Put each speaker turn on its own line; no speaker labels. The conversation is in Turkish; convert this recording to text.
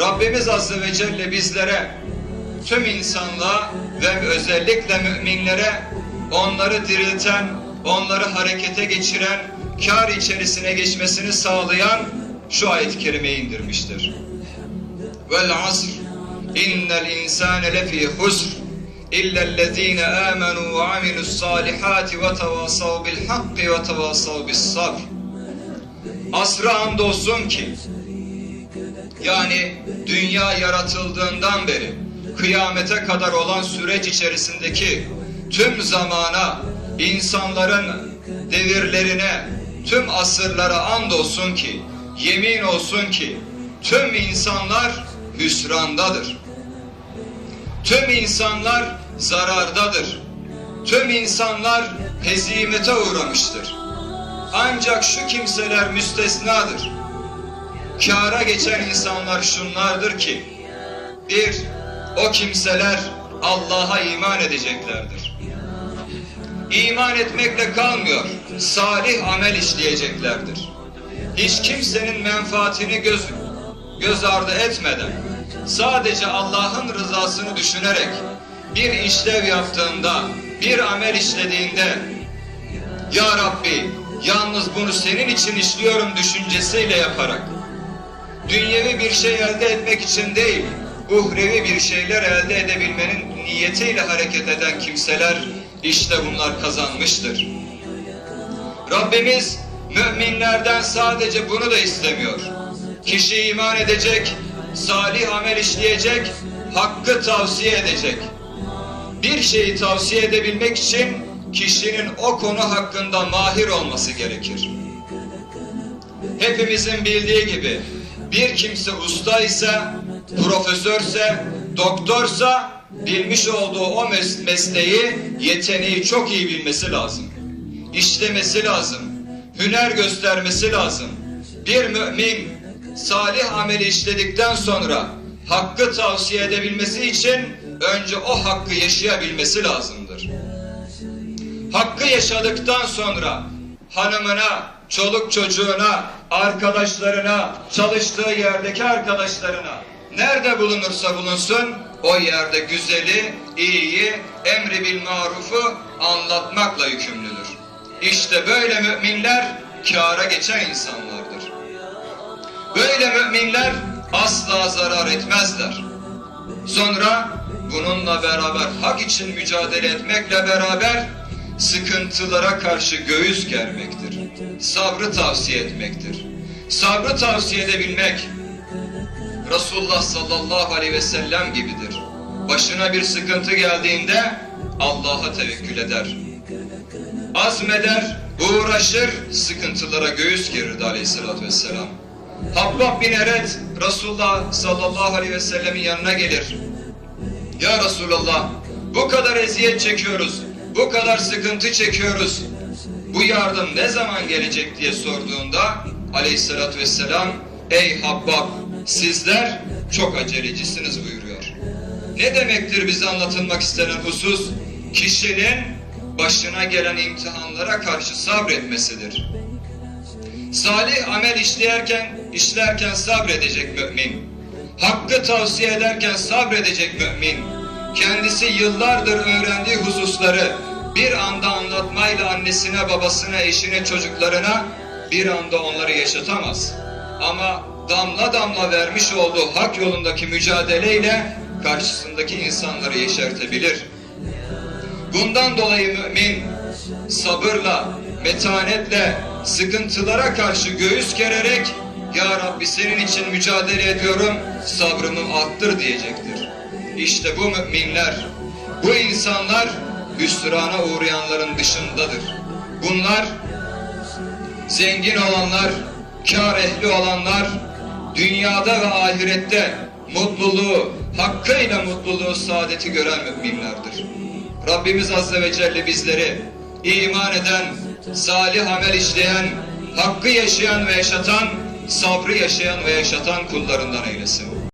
Rabbimiz Azze ve Celle bizlere, tüm insanlığa ve özellikle müminlere onları dirilten, onları harekete geçiren, kar içerisine geçmesini sağlayan şu ayet-i kerimeyi indirmiştir. Vel asr. İnnel insane lefî husr salihâti ve tevâsav bil hakkı ve tevâsav bis sabr. Asra andolsun ki yani dünya yaratıldığından beri kıyamete kadar olan süreç içerisindeki tüm zamana, insanların devirlerine, tüm asırlara andolsun ki, yemin olsun ki tüm insanlar hüsrandadır. Tüm insanlar zarardadır. Tüm insanlar hezimete uğramıştır. Ancak şu kimseler müstesnadır. Kâra geçen insanlar şunlardır ki, bir, o kimseler Allah'a iman edeceklerdir. İman etmekle kalmıyor, salih amel işleyeceklerdir. Hiç kimsenin menfaatini göz, göz ardı etmeden, sadece Allah'ın rızasını düşünerek, bir işlev yaptığında, bir amel işlediğinde, Ya Rabbi, yalnız bunu senin için işliyorum düşüncesiyle yaparak, dünyevi bir şey elde etmek için değil, uhrevi bir şeyler elde edebilmenin niyetiyle hareket eden kimseler işte bunlar kazanmıştır. Rabbimiz müminlerden sadece bunu da istemiyor. Kişi iman edecek, salih amel işleyecek, hakkı tavsiye edecek. Bir şeyi tavsiye edebilmek için kişinin o konu hakkında mahir olması gerekir. Hepimizin bildiği gibi bir kimse usta ise, profesörse, doktorsa bilmiş olduğu o mes- mesleği, yeteneği çok iyi bilmesi lazım. İşlemesi lazım. Hüner göstermesi lazım. Bir mümin salih ameli işledikten sonra hakkı tavsiye edebilmesi için önce o hakkı yaşayabilmesi lazımdır. Hakkı yaşadıktan sonra hanımına, çoluk çocuğuna, arkadaşlarına, çalıştığı yerdeki arkadaşlarına nerede bulunursa bulunsun o yerde güzeli, iyiyi, emri bil marufu anlatmakla yükümlüdür. İşte böyle müminler kâra geçen insanlardır. Böyle müminler asla zarar etmezler. Sonra bununla beraber hak için mücadele etmekle beraber sıkıntılara karşı göğüs germektir. Sabrı tavsiye etmektir. Sabrı tavsiye edebilmek Resulullah sallallahu aleyhi ve sellem gibidir. Başına bir sıkıntı geldiğinde Allah'a tevekkül eder. Azmeder, uğraşır, sıkıntılara göğüs gerirdi aleyhissalatü vesselam. Habbab bin Eret Resulullah sallallahu aleyhi ve sellemin yanına gelir. Ya Resulallah bu kadar eziyet çekiyoruz, bu kadar sıkıntı çekiyoruz. Bu yardım ne zaman gelecek diye sorduğunda aleyhissalatü vesselam ey Habbab sizler çok acelecisiniz buyuruyor. Ne demektir bize anlatılmak istenen husus? Kişinin başına gelen imtihanlara karşı sabretmesidir. Salih amel işlerken, işlerken sabredecek mümin. Hakkı tavsiye ederken sabredecek mümin. Kendisi yıllardır öğrendiği hususları bir anda anlatmayla annesine, babasına, eşine, çocuklarına bir anda onları yaşatamaz. Ama damla damla vermiş olduğu hak yolundaki mücadeleyle karşısındaki insanları yeşertebilir. Bundan dolayı mümin sabırla, metanetle, sıkıntılara karşı göğüs gererek Ya Rabbi senin için mücadele ediyorum, sabrımı arttır diyecektir. İşte bu müminler, bu insanlar hüsrana uğrayanların dışındadır. Bunlar zengin olanlar, kar ehli olanlar, dünyada ve ahirette mutluluğu, hakkıyla mutluluğu, saadeti gören müminlerdir. Rabbimiz Azze ve Celle bizleri iman eden, salih amel işleyen, hakkı yaşayan ve yaşatan, sabrı yaşayan ve yaşatan kullarından eylesin.